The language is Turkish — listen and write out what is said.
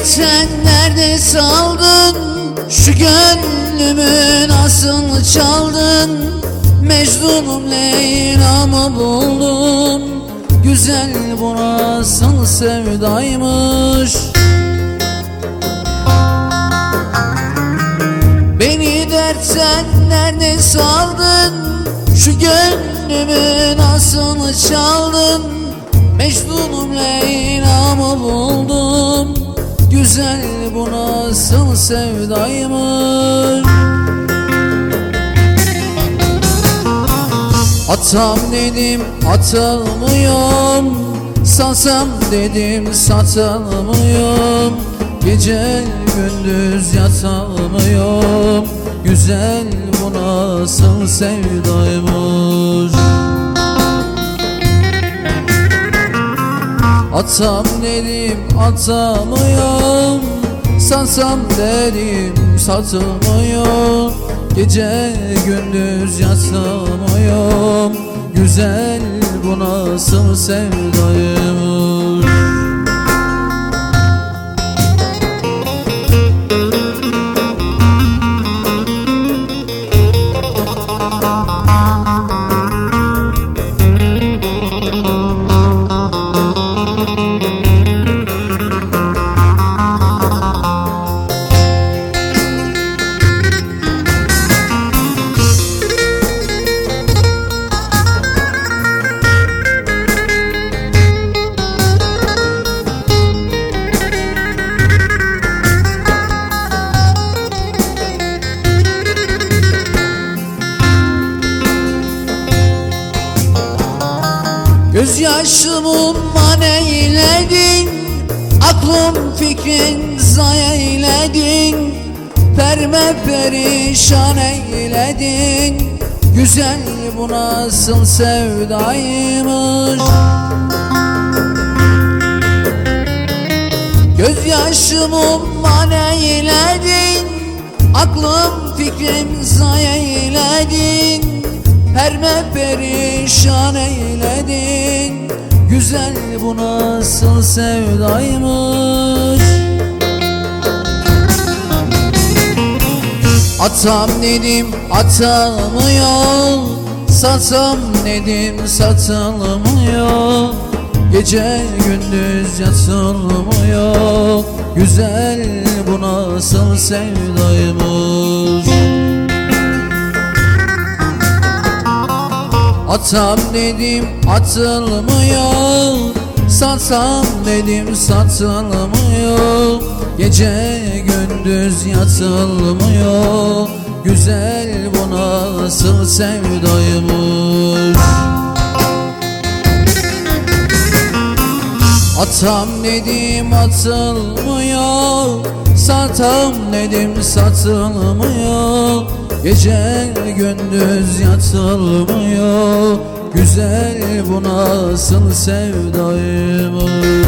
dersen nerede saldın Şu gönlümü nasıl çaldın? Mecnunum Leyla'mı buldum? Güzel bu sevdaymış. Beni dersen nerede saldın? Şu gönlümü nasıl çaldın? Mecnunum Leyla'mı buldum Güzel bu nasıl sevdaymış Atam dedim atamıyorum Satsam dedim satamıyorum Gece gündüz yatamıyorum Güzel bu nasıl sevdaymış Atam dedim atamıyorum Satsam dedim satamıyorum Gece gündüz yatamıyorum Güzel bu nasıl sevdaymış Gözyaşımı man eyledin Aklım fikrin zay eyledin Perme perişan eyledin. Güzel bu nasıl sevdaymış? Gözyaşımı man eyledin Aklım fikrim zay eyledin Perme perişan eyledin. Güzel bu nasıl sevdaymış. Atam dedim atamıyor. Satam dedim satılmıyor. Gece gündüz yatılmıyor. Güzel bu nasıl sevdaymış Atam dedim atılmıyor. Satsam dedim satılmıyor. Gece gündüz yatılmıyor. Güzel bu nasıl sevdaymış. Atam dedim atılmıyor. Satam dedim satılmıyor Gece gündüz yatılmıyor Güzel bu nasıl sevdaymış